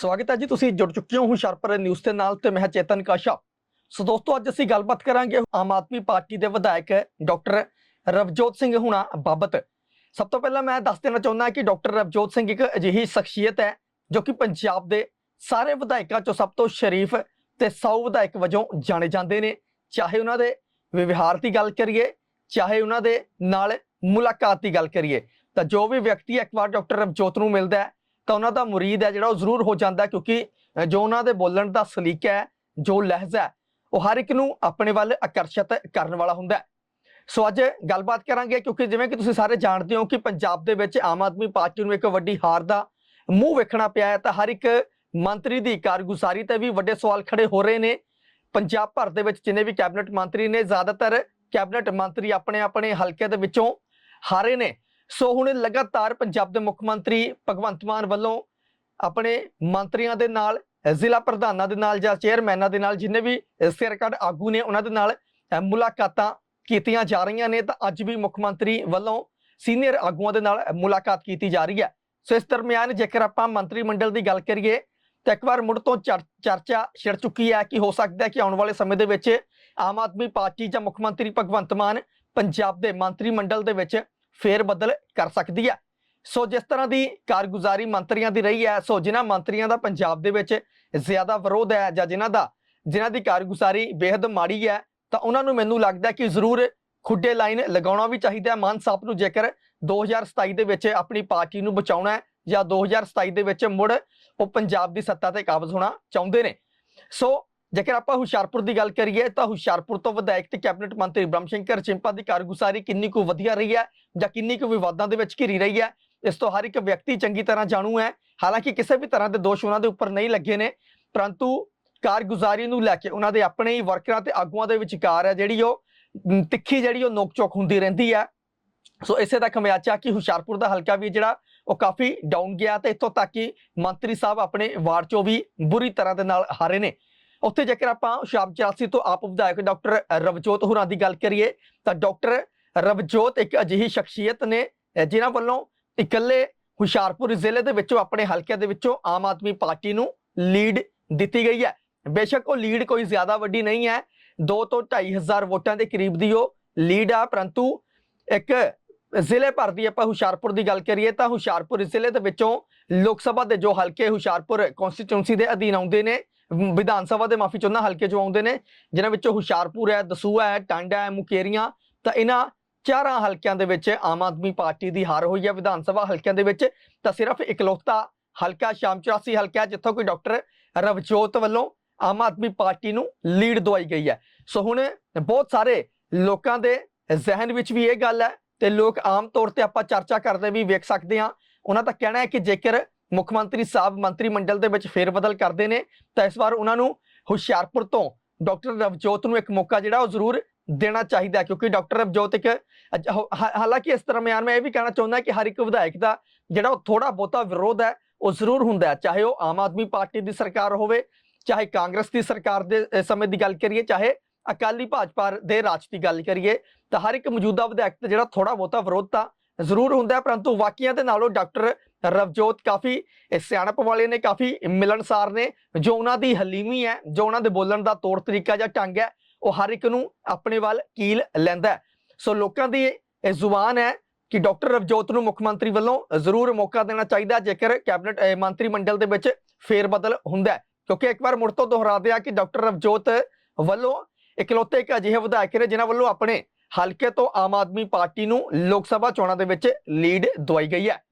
ਸਵਾਗਤ ਹੈ ਜੀ, ਤੁਸੀਂ ਜੁੜ ਚੁੱਕੇ ਹੋ ਹੁਸ਼ਿਆਰਪੁਰ ਨਿਊਜ਼ ਦੇ ਨਾਲ ਤੇ ਮੈਂ ਚੇਤਨ ਕਾਸ਼ਾ। ਸੋ ਦੋਸਤੋ, ਅੱਜ ਅਸੀਂ ਗੱਲਬਾਤ ਕਰਾਂਗੇ ਆਮ ਆਦਮੀ ਪਾਰਟੀ ਦੇ ਵਿਧਾਇਕ ਡਾਕਟਰ ਰਵਜੋਤ ਸਿੰਘ ਹੁਣਾ ਬਾਬਤ। ਸਭ ਤੋਂ ਪਹਿਲਾਂ ਮੈਂ ਦੱਸ ਦੇਣਾ ਚਾਹੁੰਦਾ ਕਿ ਡਾਕਟਰ ਰਵਜੋਤ ਸਿੰਘ ਇੱਕ ਅਜਿਹੀ ਸ਼ਖਸੀਅਤ ਹੈ ਜੋ ਕਿ ਪੰਜਾਬ ਦੇ ਸਾਰੇ ਵਿਧਾਇਕਾਂ ਚੋਂ ਸਭ ਤੋਂ ਸ਼ਰੀਫ ਤੇ ਸੌ ਵਿਧਾਇਕ ਵਜੋਂ ਜਾਣੇ ਜਾਂਦੇ ਨੇ। ਚਾਹੇ ਉਹਨਾਂ ਦੇ ਵਿਵਹਾਰ ਦੀ ਗੱਲ ਕਰੀਏ, ਚਾਹੇ ਉਹਨਾਂ ਦੇ ਨਾਲ ਮੁਲਾਕਾਤ ਦੀ ਗੱਲ ਕਰੀਏ, ਤਾਂ ਜੋ ਵੀ ਵਿਅਕਤੀ ਇੱਕ ਵਾਰ ਡਾਕਟਰ ਰਵਜੋਤ ਨੂੰ ਮਿਲਦਾ ਹੈ ਤਾਂ ਉਹਨਾਂ ਦਾ ਮੁਰੀਦ ਹੈ ਜਿਹੜਾ ਉਹ ਜ਼ਰੂਰ ਹੋ ਜਾਂਦਾ ਕਿਉਂਕਿ ਜੋ ਉਹਨਾਂ ਦੇ ਬੋਲਣ ਦਾ ਸਲੀਕਾ ਹੈ, ਜੋ ਲਹਿਜ਼ਾ ਹੈ, ਉਹ ਹਰ ਇੱਕ ਨੂੰ ਆਪਣੇ ਵੱਲ ਆਕਰਸ਼ਿਤ ਕਰਨ ਵਾਲਾ ਹੁੰਦਾ ਹੈ। ਸੋ ਅੱਜ ਗੱਲਬਾਤ ਕਰਾਂਗੇ ਕਿਉਂਕਿ ਜਿਵੇਂ ਕਿ ਤੁਸੀਂ ਸਾਰੇ ਜਾਣਦੇ ਹੋ ਕਿ ਪੰਜਾਬ ਦੇ ਵਿੱਚ ਆਮ ਆਦਮੀ ਪਾਰਟੀ ਨੂੰ ਇੱਕ ਵੱਡੀ ਹਾਰ ਦਾ ਮੂੰਹ ਵੇਖਣਾ ਪਿਆ ਹੈ, ਤਾਂ ਹਰ ਇੱਕ ਮੰਤਰੀ ਦੀ ਕਾਰਗੁਜ਼ਾਰੀ ਤੇ ਵੀ ਵੱਡੇ ਸਵਾਲ ਖੜੇ ਹੋ ਰਹੇ ਨੇ। ਪੰਜਾਬ ਭਰ ਦੇ ਵਿੱਚ ਜਿੰਨੇ ਵੀ ਕੈਬਨਿਟ ਮੰਤਰੀ ਨੇ, ਜ਼ਿਆਦਾਤਰ ਕੈਬਨਿਟ ਮੰਤਰੀ ਆਪਣੇ ਆਪਣੇ ਹਲਕੇ ਦੇ ਵਿੱਚੋਂ ਹਾਰੇ ਨੇ। ਸੋ ਹੁਣ ਲਗਾਤਾਰ ਪੰਜਾਬ ਦੇ ਮੁੱਖ ਮੰਤਰੀ ਭਗਵੰਤ ਮਾਨ ਵੱਲੋਂ ਆਪਣੇ ਮੰਤਰੀਆਂ ਦੇ ਨਾਲ, ਜ਼ਿਲ੍ਹਾ ਪ੍ਰਧਾਨਾਂ ਦੇ ਨਾਲ ਜਾਂ ਚੇਅਰਮੈਨਾਂ ਦੇ ਨਾਲ ਜਿੰਨੇ ਵੀ ਸਿਰਕੱਢ ਆਗੂ ਨੇ ਉਹਨਾਂ ਦੇ ਨਾਲ ਮੁਲਾਕਾਤਾਂ ਕੀਤੀਆਂ ਜਾ ਰਹੀਆਂ ਨੇ ਤਾਂ ਅੱਜ ਵੀ ਮੁੱਖ ਮੰਤਰੀ ਵੱਲੋਂ ਸੀਨੀਅਰ ਆਗੂਆਂ ਦੇ ਨਾਲ ਮੁਲਾਕਾਤ ਕੀਤੀ ਜਾ ਰਹੀ ਹੈ। ਸੋ ਇਸ ਦਰਮਿਆਨ ਜੇਕਰ ਆਪਾਂ ਮੰਤਰੀ ਮੰਡਲ ਦੀ ਗੱਲ ਕਰੀਏ, ਤਾਂ ਇੱਕ ਵਾਰ ਮੁੜ ਤੋਂ ਚਰ- ਚਰਚਾ ਛਿੜ ਚੁੱਕੀ ਹੈ ਕਿ ਹੋ ਸਕਦਾ ਹੈ ਕਿ ਆਉਣ ਵਾਲੇ ਸਮੇਂ ਦੇ ਵਿੱਚ ਆਮ ਆਦਮੀ ਪਾਰਟੀ ਜਾਂ ਮੁੱਖ ਮੰਤਰੀ ਭਗਵੰਤ ਮਾਨ ਪੰਜਾਬ ਦੇ ਮੰਤਰੀ ਮੰਡਲ ਦੇ ਵਿੱਚ ਫੇਰ ਬਦਲ ਕਰ ਸਕਦੀ ਹੈ ਸੋ ਜਿਸ ਤਰ੍ਹਾਂ ਦੀ ਕਾਰਗੁਜ਼ਾਰੀ ਮੰਤਰੀਆਂ ਦੀ ਰਹੀ ਹੈ, ਸੋ ਜਿਨ੍ਹਾਂ ਮੰਤਰੀਆਂ ਦਾ ਪੰਜਾਬ ਦੇ ਵਿੱਚ ਜ਼ਿਆਦਾ ਵਿਰੋਧ ਹੈ ਜਾਂ ਜਿਨ੍ਹਾਂ ਦਾ, ਜਿਨ੍ਹਾਂ ਦੀ ਕਾਰਗੁਜ਼ਾਰੀ ਬੇहद ਮਾੜੀ ਹੈ, ਤਾਂ ਉਹਨਾਂ ਨੂੰ ਮੈਨੂੰ ਲੱਗਦਾ ਕਿ ਜ਼ਰੂਰ ਖੁੱਡੇ ਲਾਈਨ ਲਗਾਉਣਾ ਵੀ ਚਾਹੀਦਾ ਹੈ। ਮਾਨ ਸਾਹਿਬ ਨੂੰ ਜੇਕਰ 2027 ਦੇ ਵਿੱਚ ਆਪਣੀ ਪਾਰਟੀ ਨੂੰ ਬਚਾਉਣਾ ਹੈ ਜਾਂ 2027 ਦੇ ਵਿੱਚ ਮੁੜ ਉਹ ਪੰਜਾਬ ਦੀ ਸੱਤਾ ਤੇ ਕਾਬਜ਼ ਹੋਣਾ ਚਾਹੁੰਦੇ ਨੇ। ਸੋ ਜੇਕਰ ਆਪਾਂ ਹੁਸ਼ਿਆਰਪੁਰ ਦੀ ਗੱਲ ਕਰੀਏ, ਤਾਂ ਹੁਸ਼ਿਆਰਪੁਰ ਤੋਂ ਵਿਧਾਇਕ ਤੇ ਕੈਬਨਿਟ ਮੰਤਰੀ ਬ੍ਰਹਮਸ਼ੰਕਰ ਚਿੰਪਾ ਦੀ ਕਾਰਗੁਜ਼ਾਰੀ ਕਿੰਨੀ ਕੁ ਵਧੀਆ ਰਹੀ ਹੈ ਜਾਂ ਕਿੰਨੀ ਕੁ ਵਿਵਾਦਾਂ ਦੇ ਵਿੱਚ ਘਿਰੀ ਰਹੀ ਹੈ, ਇਸ ਤੋਂ ਹਰ ਇੱਕ ਵਿਅਕਤੀ ਚੰਗੀ ਤਰ੍ਹਾਂ ਜਾਣੂ ਹੈ। ਹਾਲਾਂਕਿ ਕਿਸੇ ਵੀ ਤਰ੍ਹਾਂ ਦੇ ਦੋਸ਼ ਉਹਨਾਂ ਦੇ ਉੱਪਰ ਨਹੀਂ ਲੱਗੇ ਨੇ, ਪਰੰਤੂ ਕਾਰਗੁਜ਼ਾਰੀ ਨੂੰ ਲੈ ਕੇ ਉਹਨਾਂ ਦੇ ਆਪਣੇ ਹੀ ਵਰਕਰਾਂ ਤੇ ਆਗੂਆਂ ਦੇ ਵਿਚਕਾਰ ਹੈ ਜਿਹੜੀ ਉਹ ਤਿੱਖੀ ਜਿਹੜੀ ਉਹ ਨੋਕ ਚੋਕ ਹੁੰਦੀ ਰਹਿੰਦੀ ਹੈ। ਸੋ ਇਸੇ ਦਾ ਖਮਿਆਚਾ ਕਿ ਹੁਸ਼ਿਆਰਪੁਰ ਦਾ ਹਲਕਾ ਵੀ ਜਿਹੜਾ, ਉਹ ਕਾਫੀ ਡਾਊਨ ਗਿਆ ਤੇ ਇੱਥੋਂ ਤੱਕ ਕਿ ਮੰਤਰੀ ਸਾਹਿਬ ਆਪਣੇ ਵਾਰਡ ਚੋਂ ਵੀ ਬੁਰੀ ਤਰ੍ਹਾਂ ਦੇ ਨਾਲ ਹਾਰੇ ਨੇ। ਉੱਥੇ ਜੇਕਰ ਆਪਾਂ ਸ਼ਾਮ 84 ਤੋਂ ਆਪ ਵਿਧਾਇਕ ਡਾਕਟਰ ਰਵਜੋਤ ਹੁਰਾਂ ਦੀ ਗੱਲ ਕਰੀਏ, ਤਾਂ ਡਾਕਟਰ ਰਵਜੋਤ ਇੱਕ ਅਜਿਹੀ ਸ਼ਖਸੀਅਤ ਨੇ, ਅਹ, ਜਿਨ੍ਹਾਂ ਵੱਲੋਂ ਇਕੱਲੇ ਹੁਸ਼ਿਆਰਪੁਰ ਜ਼ਿਲ੍ਹੇ ਦੇ ਵਿੱਚੋਂ, ਆਪਣੇ ਹਲਕੇ ਦੇ ਵਿੱਚੋਂ ਆਮ ਆਦਮੀ ਪਾਰਟੀ ਨੂੰ ਲੀਡ ਦਿੱਤੀ ਗਈ ਹੈ। ਬੇਸ਼ੱਕ ਉਹ ਲੀਡ ਕੋਈ ਜ਼ਿਆਦਾ ਵੱਡੀ ਨਹੀਂ ਹੈ 2 ਤੋਂ 2.5 ਹਜ਼ਾਰ ਵੋਟਾਂ ਦੇ ਕਰੀਬ ਦੀ ਉਹ ਲੀਡ ਆ, ਪਰੰਤੂ ਇੱਕ ਜ਼ਿਲ੍ਹੇ ਭਰ ਦੀ ਆਪਾਂ ਹੁਸ਼ਿਆਰਪੁਰ ਦੀ ਗੱਲ ਕਰੀਏ, ਤਾਂ ਹੁਸ਼ਿਆਰਪੁਰ ਜ਼ਿਲ੍ਹੇ ਦੇ ਵਿੱਚੋਂ ਲੋਕ ਸਭਾ ਦੇ ਜੋ ਹਲਕੇ ਹੁਸ਼ਿਆਰਪੁਰ ਕਨਸਟੀਟਿਊਂਸੀ ਦੇ ਅਧੀਨ ਆਉਂਦੇ ਨੇ ਵਿਧਾਨ ਸਭਾ ਦੇ ਮਾਫੀ ਚਾਹੁੰਦਾ, ਹਲਕੇ ਚੋਂ ਆਉਂਦੇ ਨੇ, ਜਿਨ੍ਹਾਂ ਵਿੱਚੋਂ ਹੁਸ਼ਿਆਰਪੁਰ ਹੈ ਦਸੂਹਾ ਹੈ, ਟਾਂਡਾ ਹੈ, ਮੁਕੇਰੀਆਂ, ਤਾਂ ਇਹਨਾਂ ਚਾਰਾਂ ਹਲਕਿਆਂ ਦੇ ਵਿੱਚ ਆਮ ਆਦਮੀ ਪਾਰਟੀ ਦੀ ਹਾਰ ਹੋਈ ਹੈ ਵਿਧਾਨ ਸਭਾ ਹਲਕਿਆਂ ਦੇ ਵਿੱਚ, ਤਾਂ ਸਿਰਫ ਇਕਲੌਤਾ ਹਲਕਾ ਸ਼ਾਮ 84 ਹਲਕਾ ਜਿੱਥੋਂ ਕੋਈ ਡਾਕਟਰ ਰਵਜੋਤ ਵੱਲੋਂ ਆਮ ਆਦਮੀ ਪਾਰਟੀ ਨੂੰ ਲੀਡ ਦਵਾਈ ਗਈ ਹੈ। ਸੋ ਹੁਣ ਬਹੁਤ ਸਾਰੇ ਲੋਕਾਂ ਦੇ ਜ਼ਿਹਨ ਵਿੱਚ ਵੀ ਇਹ ਗੱਲ ਹੈ ਤੇ ਲੋਕ ਆਮ ਤੌਰ ਤੇ ਆਪਾਂ ਚਰਚਾ ਕਰਦੇ ਵੀ ਵੇਖ ਸਕਦੇ ਹਾਂ, ਉਹਨਾਂ ਦਾ ਕਹਿਣਾ ਹੈ ਕਿ ਜੇਕਰ ਮੁੱਖ ਮੰਤਰੀ ਸਾਹਿਬ ਮੰਤਰੀ ਮੰਡਲ ਦੇ ਵਿੱਚ ਫੇਰ ਬਦਲ ਕਰਦੇ ਨੇ, ਤਾਂ ਇਸ ਵਾਰ ਉਹਨਾਂ ਨੂੰ ਹੁਸ਼ਿਆਰਪੁਰ ਤੋਂ ਡਾਕਟਰ ਰਵਜੋਤ ਨੂੰ ਇੱਕ ਮੌਕਾ ਜਿਹੜਾ ਉਹ ਜ਼ਰੂਰ ਦੇਣਾ ਚਾਹੀਦਾ, ਕਿਉਂਕਿ ਡਾਕਟਰ ਰਵਜੋਤ ਇੱਕ ਹਾਲਾਂਕਿ ਇਸ ਦਰਮਿਆਨ ਮੈਂ ਇਹ ਵੀ ਕਹਿਣਾ ਚਾਹੁੰਦਾ ਕਿ ਹਰ ਇੱਕ ਵਿਧਾਇਕ ਦਾ ਜਿਹੜਾ ਉਹ ਥੋੜਾ ਬਹੁਤਾ ਵਿਰੋਧ ਹੈ, ਉਹ ਜ਼ਰੂਰ ਹੁੰਦਾ ਹੈ, ਚਾਹੇ ਉਹ ਆਮ ਆਦਮੀ ਪਾਰਟੀ ਦੀ ਸਰਕਾਰ ਹੋਵੇ, ਚਾਹੇ ਕਾਂਗਰਸ ਦੀ ਸਰਕਾਰ ਦੇ ਸਮੇਂ ਦੀ ਗੱਲ ਕਰੀਏ, ਚਾਹੇ ਅਕਾਲੀ ਭਾਜਪਾ ਦੇ ਰਾਜ ਦੀ ਗੱਲ ਕਰੀਏ, ਤਾਂ ਹਰ ਇੱਕ ਮੌਜੂਦਾ ਵਿਧਾਇਕ ਦਾ ਜਿਹੜਾ ਥੋੜਾ ਬਹੁਤਾ ਵਿਰੋਧ ਤਾਂ ਜ਼ਰੂਰ ਹੁੰਦਾ ਹੈ, ਪਰੰਤੂ ਵਾਕੀਆਂ ਦੇ ਨਾਲੋਂ ਡਾਕਟਰ ਰਵਜੋਤ ਕਾਫੀ ਸਿਆਣਪ ਵਾਲੇ ਨੇ ਕਾਫੀ ਮਿਲਣਸਾਰ ਨੇ, ਜੋ ਉਹਨਾਂ ਦੀ ਹਲੀਮੀ ਹੈ, ਜੋ ਉਹਨਾਂ ਦੇ ਬੋਲਣ ਦਾ ਤੌਰ ਤਰੀਕਾ ਜਾਂ ਢੰਗ ਹੈ, ਉਹ ਹਰ ਇੱਕ ਨੂੰ ਆਪਣੇ ਵੱਲ ਕੀਲ ਲੈਂਦਾ ਸੋ ਲੋਕਾਂ ਦੀ ਇਹ ਜ਼ੁਬਾਨ ਹੈ ਕਿ ਡਾਕਟਰ ਰਵਜੋਤ ਨੂੰ ਮੁੱਖ ਮੰਤਰੀ ਵੱਲੋਂ ਜ਼ਰੂਰ ਮੌਕਾ ਦੇਣਾ ਚਾਹੀਦਾ ਜੇਕਰ ਕੈਬਨਿਟ ਮੰਤਰੀ ਮੰਡਲ ਦੇ ਵਿੱਚ ਫੇਰ ਬਦਲ ਹੁੰਦਾ ਕਿਉਂਕਿ ਇੱਕ ਵਾਰ ਮੁੜ ਤੋਂ ਦੁਹਰਾਦੇ ਦਿਆ ਕਿ ਡਾਕਟਰ ਰਵਜੋਤ ਵੱਲੋਂ ਇਕਲੌਤੇ ਇੱਕ ਅਜਿਹੇ ਵਿਧਾਇਕ ਨੇ, ਜਿਨ੍ਹਾਂ ਵੱਲੋਂ ਆਪਣੇ ਹਲਕੇ ਤੋਂ ਆਮ ਆਦਮੀ ਪਾਰਟੀ ਨੂੰ ਲੋਕ ਸਭਾ ਚੋਣਾਂ ਦੇ ਵਿੱਚ ਲੀਡ ਦਵਾਈ ਗਈ ਹੈ।